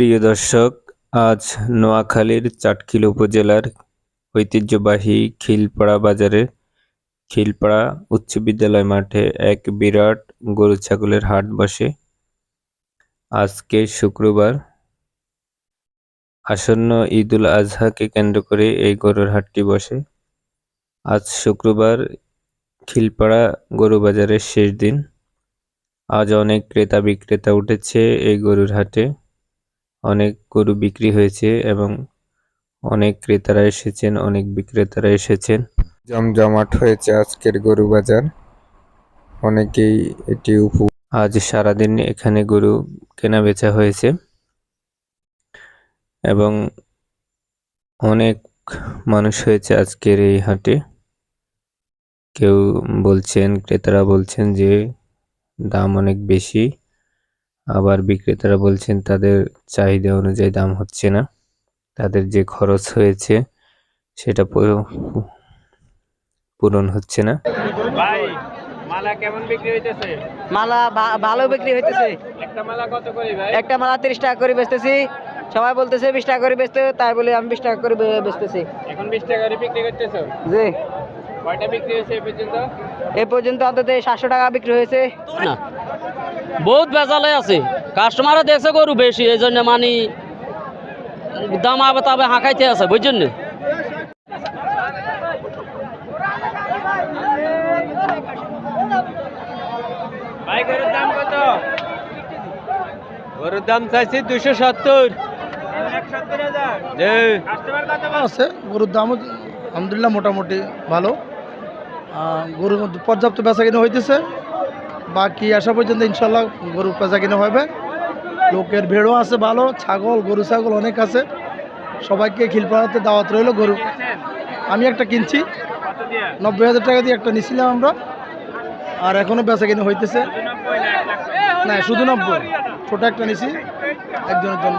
প্রিয় দর্শক, আজ নোয়াখালীর চাটখিল উপজেলার ঐতিহ্যবাহী খিলপাড়া বাজারে খিলপাড়া উচ্চ বিদ্যালয় মাঠে এক বিরাট গরু ছাগলের হাট বসে। আজকে শুক্রবার। আসন্ন ঈদুল আজহাকে কেন্দ্র করে এই গরুর হাটটি বসে। আজ শুক্রবার খিলপাড়া গরু বাজারের শেষ দিন। আজ অনেক ক্রেতা বিক্রেতা উঠেছে এই গরুর হাটে। অনেক গরু বিক্রি হয়েছে এবং অনেক ক্রেতারা এসেছেন অনেক বিক্রেতারা এসেছেন। জমজমাট হয়েছে আজকের গরু বাজার। অনেকেই এটি উপু আজ সারাদিন এখানে গরু কেনা বেচা হয়েছে এবং অনেক মানুষ হয়েছে আজকের এই হাটে। কেউ বলছেন ক্রেতারা বলছেন যে দাম অনেক বেশি। আবার বিক্রেতারা বলছেন তাদের চাহিদা অনুযায়ী দাম হচ্ছে না। তাদের যে খরচ হয়েছে সেটা পুরো- পূরণ হচ্ছে না। ভাই মালা কেমন বিক্রি হইতেছে? মালা ভালো বিক্রি হইতেছে। একটা মালা কত করে ভাই? একটা মালা তিরিশ টাকা করে বেচতেছি। সবাই বলতেছে বিশ টাকা করে বেচতে তাই বলে আমি বিশ টাকা করে বেচতেছি। এখন বিশ টাকা করে বিক্রি করতেছো? জি। কয়টা বিক্রি হয়েছে এই পর্যন্ত? এ পর্যন্ত অন্তত সাতশো টাকা বিক্রি হয়েছে। না। বহুত বেজালে আছে। কাস্টমারও দেখছে গরু বেশি এই জন্য মানি দাম আবে তবে হাঁকাইতে আছে বুঝছেন না? ভাই গরুর দাম কত? গরুর দাম চাইছি দুশো সত্তর। আছে গরুর দামও আলহামদুলিল্লাহ মোটামুটি ভালো। গরুর মধ্যে পর্যাপ্ত বেচা কিনে হইতেছে। বাকি আসা পর্যন্ত ইনশাল্লাহ গরুর বেচা কিনে হবে। লোকের ভিড়ও আছে ভালো, ছাগল, গরু ছাগল অনেক আছে। সবাইকে খিলপাড়াতে দাওয়াত রইল গরু। আমি একটা কিনছি। নব্বই হাজার টাকা দিয়ে একটা নিছিলাম আমরা। আর এখনও বেচা কিনে হইতেছে। না, শুধু নব্বই। ছোট একটা নিছি। একজনের জন্য।